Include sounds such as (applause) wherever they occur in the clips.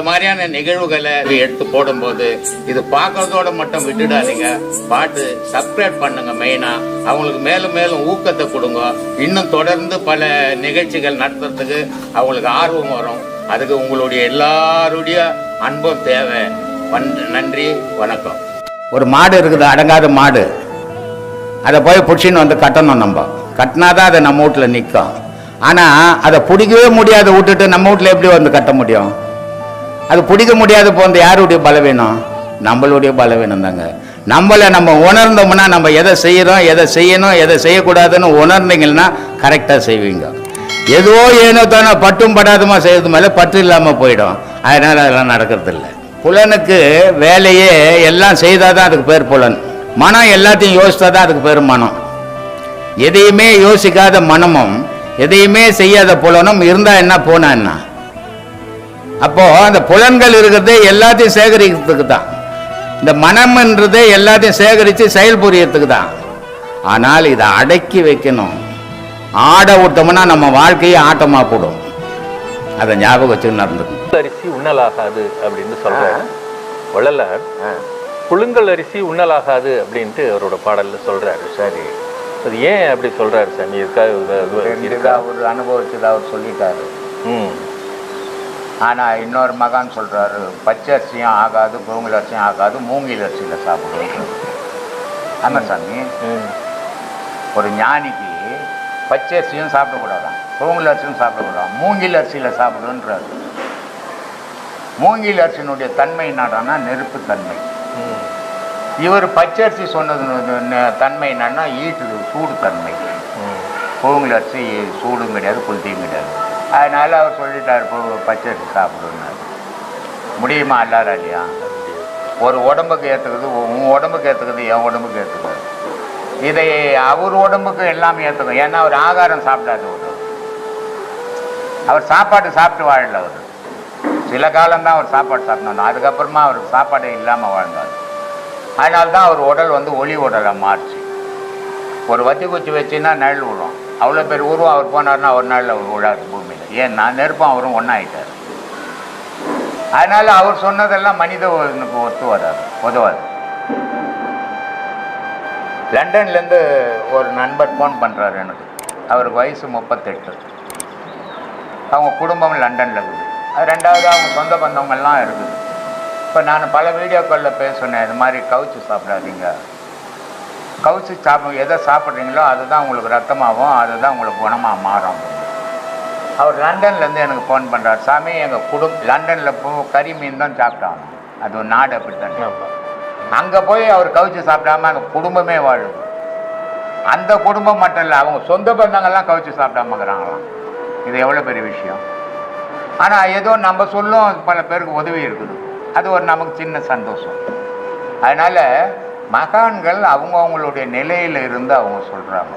இந்த மாதிரியான நிகழ்வுகளை எடுத்து போடும்போது இது பார்க்கறதோட மட்டும் விட்டுடாதீங்க. பாட்டு சப்ஸ்கிரைப் பண்ணுங்க மெயினா அவங்களுக்கு மேலும் மேலும் ஊக்கத்தை கொடுங்க. இன்னும் தொடர்ந்து பல நிகழ்ச்சிகள் நடத்துறதுக்கு அவங்களுக்கு ஆர்வம் வரும். அதுக்கு உங்களுடைய எல்லாருடைய அன்பும் தேவை. நன்றி வணக்கம். ஒரு மாடு இருக்குது அடங்காத மாடு. அதை போய் பிடிச்சின்னு வந்து கட்டணும் நம்ம. கட்டினாதான் அதை நம்ம வீட்டில் நிற்கும் ஆனால் அதை பிடிக்கவே முடியாத விட்டுட்டு நம்ம வீட்டில் எப்படி வந்து கட்ட முடியும்? அது பிடிக்க முடியாத போந்த யாருடைய பலவீனம்? நம்மளுடைய பலவீனம் தாங்க நம்மளை நம்ம உணர்ந்தோம்னா நம்ம எதை செய்கிறோம் எதை செய்யணும் எதை செய்யக்கூடாதுன்னு உணர்ந்தீங்கன்னா கரெக்டாக செய்வீங்க. ஏதோ ஏனோ தானோ பட்டும் படாதமா செய்யறது மேலே பற்று இல்லாமல் போயிடும். அதனால் அதெல்லாம் நடக்கிறது இல்லை புலனுக்கு வேலையே எல்லாம் செய்தால் தான் அதுக்கு பேர் புலன். மனம் எல்லாத்தையும் யோசித்தா தான் அதுக்கு பேர் மனம். எதையுமே யோசிக்காத மனமும் எதையுமே செய்யாத புலனும் இருந்தால் என்ன போனால் என்ன? அப்போ அந்த புலன்கள் இருக்கிறது எல்லாத்தையும் சேகரிக்கிறதுக்கு தான் இந்த மனம்ன்றது எல்லாத்தையும் சேகரித்து செயல் புரியறதுக்கு தான் ஆனால் இதை அடக்கி வைக்கணும். ஆட விட்டோம்னா நம்ம வாழ்க்கையே ஆட்டமாக போடும். அதை ஞாபகம் வச்சு நடந்துக்கணும். அரிசி உண்ணலாகாது அப்படின்னு சொல்றாரு. வள்ளலார் புழுங்கல் அரிசி உண்ணலாகாது அப்படின்ட்டு அவரோட பாடல்ல சொல்றாரு. சரி. அது ஏன் அப்படி சொல்றாரு சாமி? இருக்கா இருக்கா அவர் அனுபவிச்சதை அவர் சொல்லிட்டாரு. ம். ஆனால் இன்னொரு மகான் சொல்கிறாரு பச்சை அரிசியும் ஆகாது புழுங்கல் அரிசியும் ஆகாது மூங்கில் அரிசியில் சாப்பிடுவோம். ஆமாம் சாமி? ஒரு ஞானிக்கு பச்சை அரிசியும் சாப்பிடக்கூடாதான் புழுங்கல் அரிசியும் சாப்பிடக்கூடாது மூங்கில் அரிசியில் சாப்பிடுன்றாரு. மூங்கில் அரிசியினுடைய தன்மை என்னடான்னா நெருப்பு தன்மை. இவர் பச்சை அரிசி சொன்னது தன்மை என்னன்னா ஈட்டுது சூடு தன்மை. ம். புழுங்கல் அரிசி சூடும் கிடையாது புளுத்தியும் கிடையாது. அதனால அவர் சொல்லிட்டார் பச்சரிசி பச்சை முடியுமா எல்லாரும் இல்லையா ஒரு உடம்புக்கு ஏற்றுக்குது உன் உடம்புக்கு ஏற்றுக்குது என் உடம்புக்கு ஏற்றுக்குது இதை அவர் உடம்புக்கு எல்லாமே ஏற்றுக்கும் ஏன்னா அவர் ஆகாரம் சாப்பிடாது அவர். அவர் சாப்பாடு சாப்பிட்டு வாழல அவர். சில காலம்தான் அவர் சாப்பாடு சாப்பிடணும். அதுக்கப்புறமா அவருக்கு சாப்பாடே இல்லாமல் வாழ்ந்தார். அதனால்தான் அவர் உடல் வந்து ஒளி உடலை மாறுச்சு. ஒரு வத்தி குச்சி வச்சுன்னா நெல் விடும் அவ்வளோ பேர் உருவம் அவர் போனார்னா ஒரு நாளில் அவர் விழாது பூமியில். ஏன் நான் நெருப்பம் அவரும் ஒன்றாயிட்டார் அதனால் அவர் சொன்னதெல்லாம் மனித உயிருக்கு ஒத்து வராது உதவாது லண்டன்லேருந்து ஒரு நண்பர் ஃபோன் பண்ணுறாரு எனக்கு. அவருக்கு வயசு முப்பத்தெட்டு. அவங்க குடும்பம் லண்டனில் இருக்குது. அது ரெண்டாவது அவங்க சொந்த பந்தவங்கள்லாம் இருக்குது. இப்போ நான் பல வீடியோக்களில் பேசுனேன் இது மாதிரி கவுச்சு சாப்பிடாதீங்க. கவுச்சு சாப்பிட எதை சாப்பிட்றீங்களோ அதுதான் உங்களுக்கு ரத்தமாகும் அதுதான் உங்களுக்கு குணமாக மாறும். அவர் லண்டன்லேருந்து எனக்கு ஃபோன் பண்ணுறார் சாமி எங்கள் குடும்பம் லண்டனில் போ கறி மீன் தான் சாப்பிட்டாங்க. அது ஒரு நாடு அப்படி தான் அங்கே போய் அவர் கவுச்சு சாப்பிடாம அந்த குடும்பமே வாழுது. அந்த குடும்பம் மட்டும் இல்லை அவங்க சொந்த பந்தங்கள்லாம் கவுச்சு சாப்பிடாமங்கிறாங்களாம். இது எவ்வளோ பெரிய விஷயம்? ஆனால் ஏதோ நம்ம சொல்லும் பல பேருக்கு உதவி இருக்குது. அது ஒரு நமக்கு சின்ன சந்தோஷம். அதனால் மகான்கள் அவங்க அவங்களுடைய நிலையில் இருந்து அவங்க சொல்கிறாங்க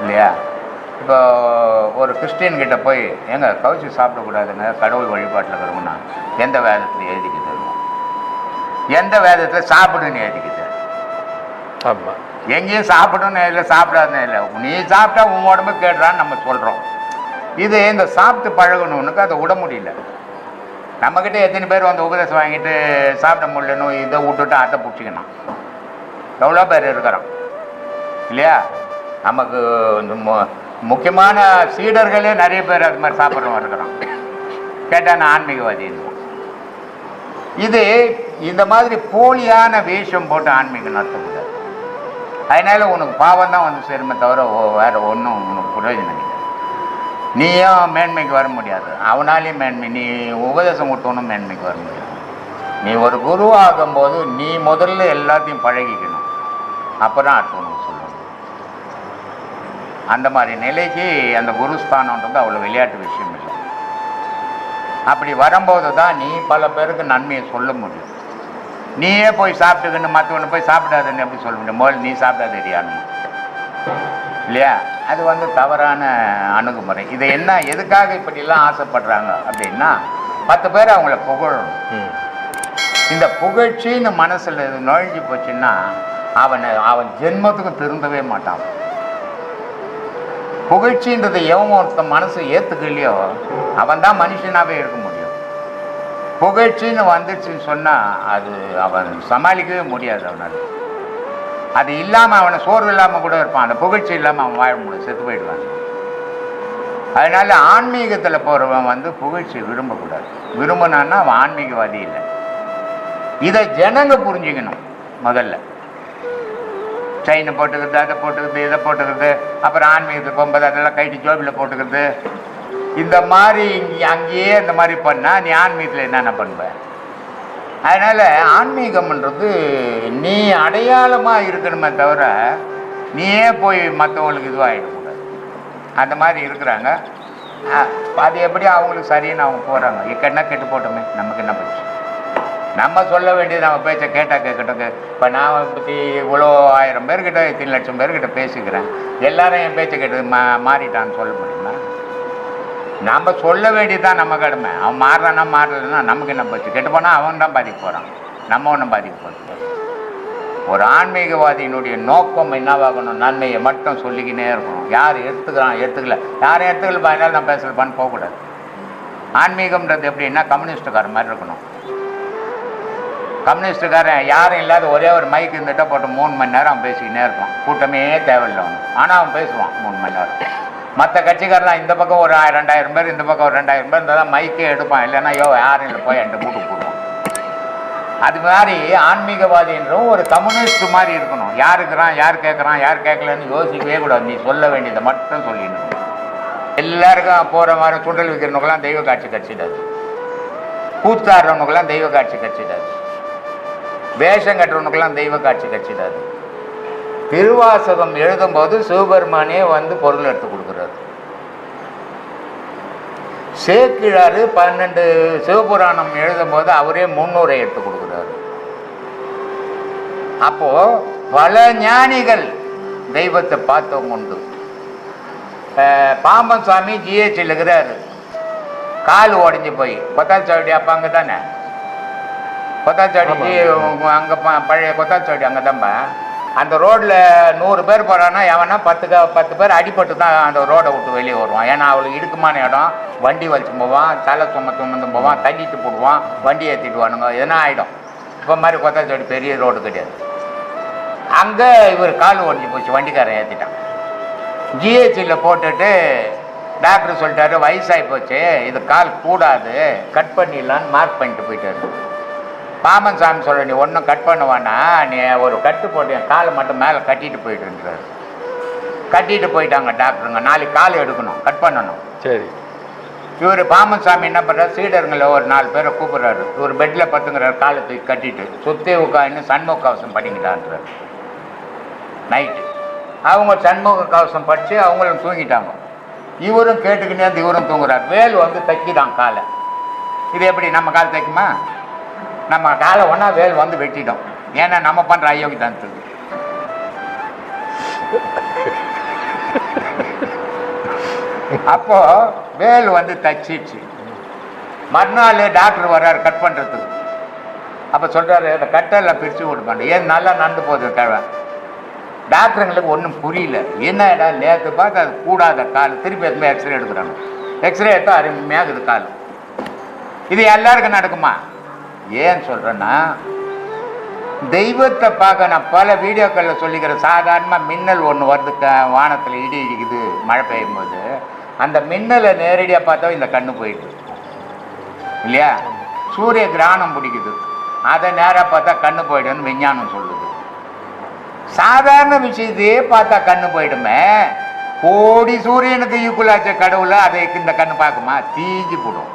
இல்லையா? இப்போ ஒரு கிறிஸ்டியன் கிட்ட போய் ஏங்க கவுச்சி சாப்பிடக்கூடாதுங்க கடவுள் வழிபாட்டில் இருக்கிறவங்கன்னா எந்த வேதத்தில் எழுதிக்குது? எந்த வேதத்தில் சாப்பிடுன்னு எழுதிக்குது? ஆமா. எங்கேயும் சாப்பிடணும்னு இல்லை சாப்பிடாதுன்னு இல்லை. நீ சாப்பிட்டா உன் உடம்பு கேடுறான்னு நம்ம சொல்கிறோம் இது இந்த சாப்பிட்டு பழகணுனுக்கு அதை விட முடியல. நம்மக்கிட்ட எத்தனை பேர் வந்து உபதேசம் வாங்கிட்டு சாப்பிட முடியலன்னு இதை விட்டுட்டு அதை பிடிச்சிக்கணும். எவ்வளோ பேர் இருக்கிறோம்? இல்லையா? நமக்கு முக்கியமான சீடர்களே நிறைய பேர் அது மாதிரி சாப்பிட்றவங்க இருக்கிறோம். கேட்டால் நான் ஆன்மீகவாதி இது இந்த மாதிரி போலியான வேஷம் போட்டு ஆன்மீகம் நடத்தக்கூடாது. அதனால உனக்கு பாவம் தான் வந்து சேருமே தவிர வேறு ஒன்றும் உனக்கு பிரயோஜனம் இல்லை. நீயும் மேன்மைக்கு வர முடியாது. அவனாலேயும் மேன்மை. நீ உபதேசம் கொடுத்தவனும் மேன்மைக்கு வர முடியாது. நீ ஒரு குரு ஆகும்போது நீ முதல்ல எல்லாத்தையும் பழகிக்கணும். அப்புறம் அடுத்தவனுக்கு சொல்லணும் அந்த மாதிரி நிலைக்கு அந்த குருஸ்தானன்றது அவ்வளோ விளையாட்டு விஷயம் இல்லை. அப்படி வரும்போது தான் நீ பல பேருக்கு நன்மையை சொல்ல முடியும். நீயே போய் சாப்பிட்டுக்கின்னு மற்றவனை போய் சாப்பிடாதுன்னு எப்படி சொல்ல முடியும்? முதல்ல நீ சாப்பிடாது தெரியாம இல்லையா? அது வந்து தவறான அணுகுமுறை. இது என்ன எதுக்காக இப்படிலாம் ஆசைப்படுறாங்க அப்படின்னா பத்து பேர் அவங்கள புகழணும். இந்த புகழ்ச்சின்னு மனசில் நுழைஞ்சு போச்சுன்னா அவனை அவன் ஜென்மத்துக்கு திருந்தவே மாட்டான். புகழ்ச்சின்றதை எவன் ஒருத்தன் மனசு ஏற்றுக்கலையோ அவன் தான் மனுஷனாகவே இருக்க முடியும். புகழ்ச்சின்னு வந்துச்சுன்னு சொன்னால் அது அவன் சமாளிக்கவே முடியாது அவனால். அது இல்லாமல் அவனை சோர்வு இல்லாமல் கூட இருப்பான். அந்த புகழ்ச்சி இல்லாமல் அவன் வாழ முடியும் செத்து போயிடுவான். அதனால ஆன்மீகத்தில் போகிறவன் வந்து புகழ்ச்சி விரும்பக்கூடாது. விரும்பினான்னா அவன் ஆன்மீகவாதி இல்லை. இதை ஜனங்க புரிஞ்சுக்கணும் முதல்ல. செயினை போட்டுக்கிறது அதை போட்டுக்கிறது இதை போட்டுக்கிறது அப்புறம் ஆன்மீகத்துக்கு போகும்போது அதெல்லாம் கைட்டு ஜோபியில் போட்டுக்கிறது. இந்த மாதிரி இங்கே அங்கேயே இந்த மாதிரி பண்ணால் நீ ஆன்மீகத்தில் என்னென்ன பண்ணுவேன் அதனால் ஆன்மீகம்ன்றது நீ அடையாளமாக இருக்கணுமே தவிர நீயே போய் மற்றவங்களுக்கு இதுவாகிடக்கூடாது அந்த மாதிரி இருக்கிறாங்க. அது எப்படி அவங்களுக்கு சரின்னு அவங்க போகிறாங்க இக்கன்னா கெட்டு போட்டோமே? நமக்கு என்ன போச்சு நம்ம சொல்ல வேண்டியது நம்ம பேச்சை கேட்டால் கேட்கட்டும். இப்போ நான் பற்றி இவ்வளோ ஆயிரம் பேர்கிட்ட இத்தனை லட்சம் பேர்கிட்ட பேசிக்கிறேன். எல்லாரும் என் பேச்சை கேட்டு மா மாறிட்டான்னு சொல்ல முடியுமா? நம்ம சொல்ல வேண்டியதுதான் நம்ம கடமை. அவன் மாறுறானா மாறலைன்னா நமக்கு என்ன பச்சு கெட்டு போனால் அவன் தான் பாதிக்க போகிறான் நம்ம ஒன்றும் பாதிக்க போகிறோம் ஒரு ஆன்மீகவாதியினுடைய நோக்கம் என்னவாகணும்? நன்மையை மட்டும் சொல்லிக்கினே இருக்கணும். யார் எடுத்துக்கிறான்? எடுத்துக்கல. யாரும் எடுத்துக்கல பயனால நான் பேசலப்பான்னு போகக்கூடாது. ஆன்மீகம்ன்றது எப்படின்னா கம்யூனிஸ்டுக்கார மாதிரி இருக்கணும். கம்யூனிஸ்டுக்காரன் யாரும் இல்லாத ஒரே ஒரு மைக் இருந்துட்டா போட்டு மூணு மணி நேரம் அவன் பேசிக்கினே இருப்பான். கூட்டமே தேவையில்லை அவன் ஆனால் அவன் பேசுவான் மூணு மணி நேரம். மற்ற கட்சிக்காரெலாம் இந்த பக்கம் ஒரு ரெண்டாயிரம் பேர் இந்த பக்கம் ஒரு ரெண்டாயிரம் பேர் இருந்தால் தான் மைக்கே எடுப்பான். இல்லைன்னா யோ யாரும் இல்லை போய் என்கிட்ட கூட்டு போடுவோம் அது மாதிரி ஆன்மீகவாதின்றவும் ஒரு கம்யூனிஸ்ட் மாதிரி இருக்கணும். யாருக்குறான் யார் கேட்குறான் யார் கேட்கலன்னு யோசிக்கவே கூடாது. நீ சொல்ல வேண்டியதை மட்டும் சொல்லிடணும் எல்லாருக்கும் போகிற மாதிரி சுண்டல் விற்கிறவனுக்கெல்லாம் தெய்வ காட்சி கட்சிடாது. கூத்தாடுறவனுக்கெல்லாம் தெய்வ காட்சி கட்சிடாது. வேஷம் கட்டுறவனுக்கெல்லாம் தெய்வ காட்சி கட்சிடாது. திருவாசகம் எழுதும்போது சிவபெருமானே வந்து பொருள் எடுத்து கொடுக்கும் சேக்கிழாரு பன்னெண்டு சிவபுராணம் எழுதும்போது அவரே முன்னூரை எடுத்து கொடுக்குறாரு. அப்போ பல ஞானிகள் தெய்வத்தை பார்த்தவங்க உண்டு. பாம்பன் சுவாமி ஜிஹெச்சில் இருக்கிறாரு. கால் உடஞ்சி போய். கொத்தாச்சாவடி அப்போ அங்கே தானே கொத்தாச்சாவடி அங்கே பழைய கொத்தாச்சாவடி அங்கே தான்ப்பா அந்த ரோட்டில் நூறு பேர் போகிறான்னா எவனா பத்து க பத்து பேர் அடிபட்டு தான் அந்த ரோடை விட்டு வெளியே வருவான். ஏன்னா அவளுக்கு இடுக்குமான இடம். வண்டி வலிச்சு போவான். தலை சும சுமந்து போவான். தள்ளிட்டு போடுவான். வண்டி ஏற்றிடுவானுங்க எதனா ஆகிடும் இப்போ மாதிரி கொத்தாச்சோடி பெரிய ரோடு கிடையாது. அங்கே இவர் கால் ஒடிஞ்சு போச்சு. வண்டிக்காரன் ஏற்றிட்டான் ஜிஹெச்சில் போட்டுட்டு டாக்டர் சொல்லிட்டாரு வயசாகி போச்சு. இது கால் கூடாது. கட் பண்ணிடலான்னு மார்க் பண்ணிட்டு போயிட்டாரு. பாமன் சாமி சொல்ற நீ ஒன்றும் கட் பண்ணுவானா? நீ ஒரு கட்டு போட்டு என் காலை மட்டும் மேலே கட்டிட்டு போயிட்டுன்றாரு கட்டிட்டு போயிட்டாங்க டாக்டருங்க. நாளைக்கு கால் எடுக்கணும் கட் பண்ணணும். சரி. இவர் பாமன் சாமி என்ன பண்ணுறாரு சீடருங்களை ஒரு நாலு பேரை கூப்பிட்றாரு. இவர் பெட்டில் பத்துங்கிறாரு காலை தூக்கி கட்டிட்டு. சுத்தி உட்காந்து சண்முக கவசம் படிக்கிறான்றாரு நைட்டு அவங்க சண்முக கவசம் படித்து அவங்களும் தூங்கிட்டாங்க. இவரும் கேட்டுக்கினே இவரும் தூங்குறார். வேல் வந்து தைக்கிதான் காலை. இது எப்படி நம்ம கால் தைக்குமா? நம்ம காலை ஒன்றா வேல் வந்து வெட்டிட்டோம். ஏன்னா நம்ம பண்ணுற அயோக்கியதானத்துக்கு. அப்போ வேல் வந்து தச்சிடுச்சு மறுநாள் டாக்டர் வர்றாரு கட் பண்ணுறதுக்கு அப்போ சொல்கிறாரு இந்த கட்டெல்லாம் பிரித்து கொடுப்பாண்டு ஏன் நல்லா நடந்து போகுது கிழமை டாக்டருங்களுக்கு ஒன்றும் புரியல. என்னடா நேற்று பார்த்து அது கூடாத கால். திருப்பி எதுவுமே எக்ஸ்ரே எடுக்கிறாங்க எக்ஸ்ரே எடுத்தால் அருமையாகுது கால். இது எல்லாருக்கும் நடக்குமா? ஏன் சொல்கிறேன்னா தெய்வத்தை பார்க்க நான் பல வீடியோக்களில் சொல்லிக்கிறேன் சாதாரணமாக மின்னல் ஒன்று வருது வானத்தில் இடி இடிக்குது மழை பெய்யும் போது அந்த மின்னலை நேரடியாக பார்த்தா இந்த கண்ணு போயிட்டு இல்லையா? சூரிய கிரகணம் பிடிக்குது. அதை நேராக பார்த்தா கண்ணு போயிடும்னு விஞ்ஞானம் சொல்லுது. சாதாரண விஷயத்தையே பார்த்தா கண்ணு போயிடுமே. கோடி சூரியனுக்கு ஈக்குவலாச்ச கடவுளை அதை இந்த கண்ணு பார்க்குமா? தீஞ்சு போடும்.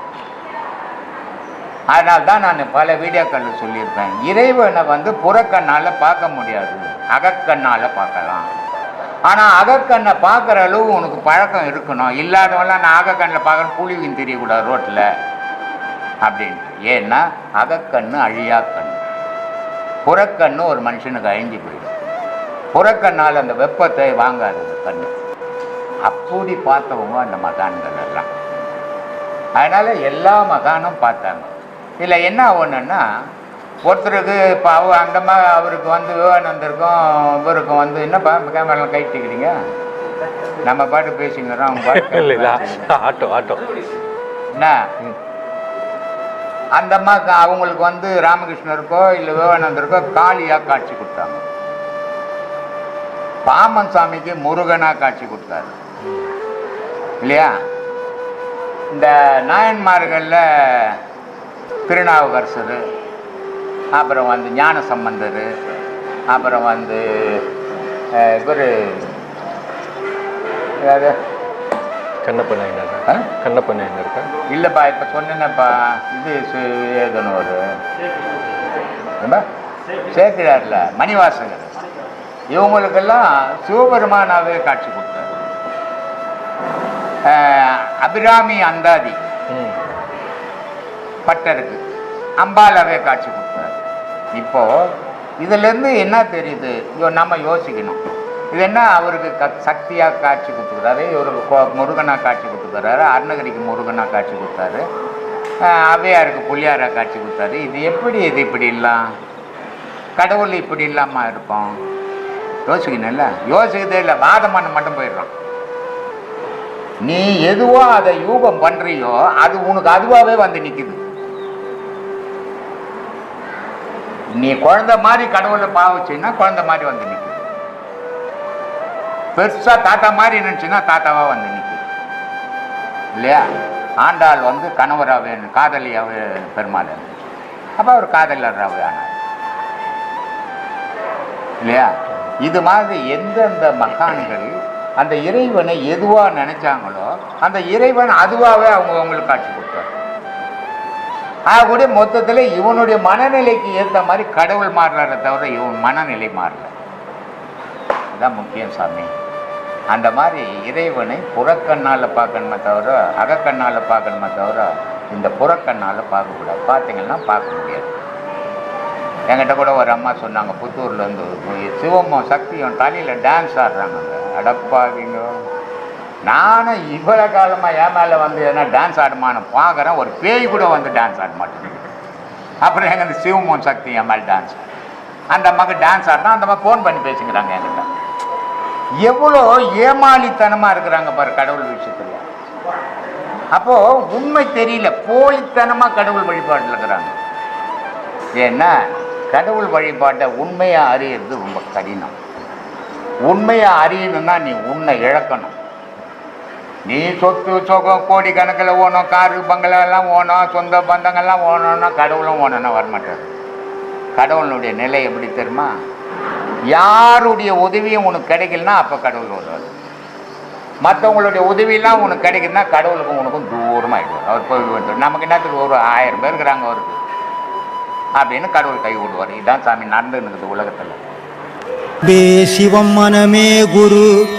அதனால தான் நான் பல வீடியோக்களில் சொல்லியிருப்பேன். இறைவனை வந்து புறக்கண்ணால் பார்க்க முடியாது. அகக்கண்ணால் பார்க்கலாம். ஆனால் அகக்கண்ணை பார்க்குற அளவு உனக்கு பழக்கம் இருக்கணும். இல்லாதவெல்லாம் நான் அகக்கண்ணில் பார்க்குறேன் புலிவின் தெரியக்கூடாது ரோட்டில். அப்படின்ட்டு ஏன்னா அகக்கண்ணு அழியா கண் புறக்கண்ணு ஒரு மனுஷனுக்கு அழிஞ்சு போயிடும். புறக்கண்ணால் அந்த வெப்பத்தை வாங்காது அந்த கண்ணு. அப்படி பார்த்தவங்க அந்த மகான்கள் எல்லாம். அதனால் எல்லா மகானும் பார்த்தாங்க. இதில் என்ன ஒன்றுன்னா ஒருத்தருக்கு இப்போ அவ அந்த மா அவருக்கு வந்து விவேகானந்தருக்கும் இவருக்கும் வந்து என்னப்பா கேமராலாம் கைட்டிக்கிறீங்க நம்ம பாட்டு பேசிக்கிறோம் அவங்க பாட்டு (laughs) ஆட்டோ ஆட்டோ. என்ன? அந்த அம்மா அவங்களுக்கு வந்து ராமகிருஷ்ணருக்கோ இல்லை விவேகானந்தருக்கோ காளியாக காட்சி கொடுத்தாங்க. பாமன் சாமிக்கு முருகனா காட்சி கொடுத்தாரு. இல்லையா? இந்த நாயன்மார்களில் திருநாவுக்கரசர் அப்புறம் வந்து ஞான சம்பந்தர் அப்புறம் வந்து இவர் யாரு? கண்ணப்ப நாயனார். ஆ? கண்ணப்ப நாயனார் இருக்கா இல்லைப்பா இப்போ சொன்னேனப்பா இது ஏதோன்னு ஒரு? சேக்கிழார்ல மணிவாசகர். இவங்களுக்கெல்லாம் சிவபெருமானாவே காட்சி கொடுத்தாரு. அபிராமி அந்தாதி. பட்டருக்கு. அம்பாலாவே காட்சி கொடுத்தாரு இப்போ இதுலேருந்து என்ன தெரியுது? நம்ம யோசிக்கணும். இது என்ன அவருக்கு க சக்தியாக காட்சி கொடுத்துக்கிறாரு? இவருக்கு கொ- முருகனா காட்சி கொடுத்துக்கிறாரு. அருணகிரிக்கு முருகனா காட்சி கொடுத்தாரு. அவையாருக்கு புளியாராக காட்சி கொடுத்தாரு. இது எப்படி இது இப்படி இல்லாம் கடவுள் இப்படி இல்லாமல் இருப்போம் யோசிக்கணும்ல? யோசிக்கதே இல்லை. வாதம் பண்ண மட்டும் போயிடுறான். நீ எதுவோ அதை யூகம் பண்ணுறியோ அது உனக்கு அதுவாகவே வந்து நிற்கிது நீ குழந்தை மாதிரி கடவுளை பாவச்சின்னா குழந்தை மாதிரி வந்து நிற்குது பெருசா தாத்தா மாதிரி நினைச்சுன்னா தாத்தாவா வந்து நிற்குது இல்லையா? ஆண்டாள் வந்து கணவராக வேணும் காதலியாவே பெருமாள் அப்போ அவர் காதலராகவே ஆனார். இல்லையா? இது மாதிரி எந்தெந்த மகான்கள் அந்த இறைவனை எதுவாக நினைச்சாங்களோ அந்த இறைவன் அதுவாகவே அவங்க அவங்களுக்கு காட்சி ஆகக்கூடிய மொத்தத்தில் இவனுடைய மனநிலைக்கு ஏற்ற மாதிரி கடவுள் மாறுறாரே தவிர இவன் மனநிலை மாறல. அதுதான் முக்கியம் சாமி. அந்த மாதிரி இறைவனை புறக்கண்ணால் பார்க்கணுமே தவிர அகக்கண்ணால் பார்க்கணுமே தவிர இந்த புறக்கண்ணால் பார்க்கக்கூடாது. பார்த்தீங்கன்னா பார்க்க முடியாது. என்கிட்ட கூட ஒரு அம்மா சொன்னாங்க புத்தூர்லேருந்து சிவம்மா சிவமும் சக்தியும் தலையில் டான்ஸ் ஆடுறாங்க அடப்பாவிங்க நானும் இவ்வளோ காலமாக என் மேலே வந்து எதனா டான்ஸ் ஆடுமான்னு பார்க்குறேன். ஒரு பேய் கூட வந்து டான்ஸ் ஆட மாட்டேங்குது. அப்புறம் எங்கள் இந்த சிவமோன் சக்தி என் மேலே டான்ஸ் அந்த அம்மாவுக்கு டான்ஸ் ஆடினா அந்த அம்மா ஃபோன் பண்ணி பேசிக்கிறாங்க என்கிட்ட. எவ்வளோ ஏமாளித்தனமாக இருக்கிறாங்க பாரு கடவுள் விஷயத்தில். அப்போது உண்மை தெரியல. போலித்தனமாக கடவுள் வழிபாட்டில் இருக்கிறாங்க. ஏன்னா கடவுள் வழிபாட்டை உண்மையாக அறியறது ரொம்ப கடினம். உண்மையாக அறியணும்னா நீ உன்னை இழக்கணும். நீ சொத்து சொகம் கோடி கணக்கில் ஓணும் காரு பங்களெல்லாம் ஓணும் சொந்த பந்தங்கள்லாம் ஓணும்னா கடவுளும் ஓணும்னா வரமாட்டார். கடவுளுடைய நிலை எப்படி தெரியுமா? யாருடைய உதவியும் உனக்கு கிடைக்கலனா அப்போ கடவுள் வருவார். மற்றவங்களுடைய உதவியெல்லாம் உனக்கு கிடைக்குதுன்னா கடவுளுக்கும் உனக்கும் தூரமாகிடுவார் அவர் போய் வந்து நமக்கு என்னத்துக்கு ஒரு ஆயிரம் பேர் இருக்கிறாங்க அவருக்கு? அப்படின்னு கடவுள் கை விடுவார் இதுதான் சாமி நடந்துன்னு உலகத்தில். சிவம் மனமே குரு.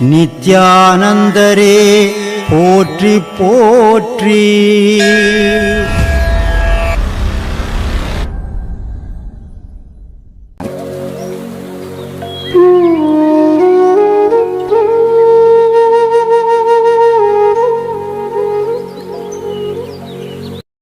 நித்யானந்தரே போற்றி போற்றி.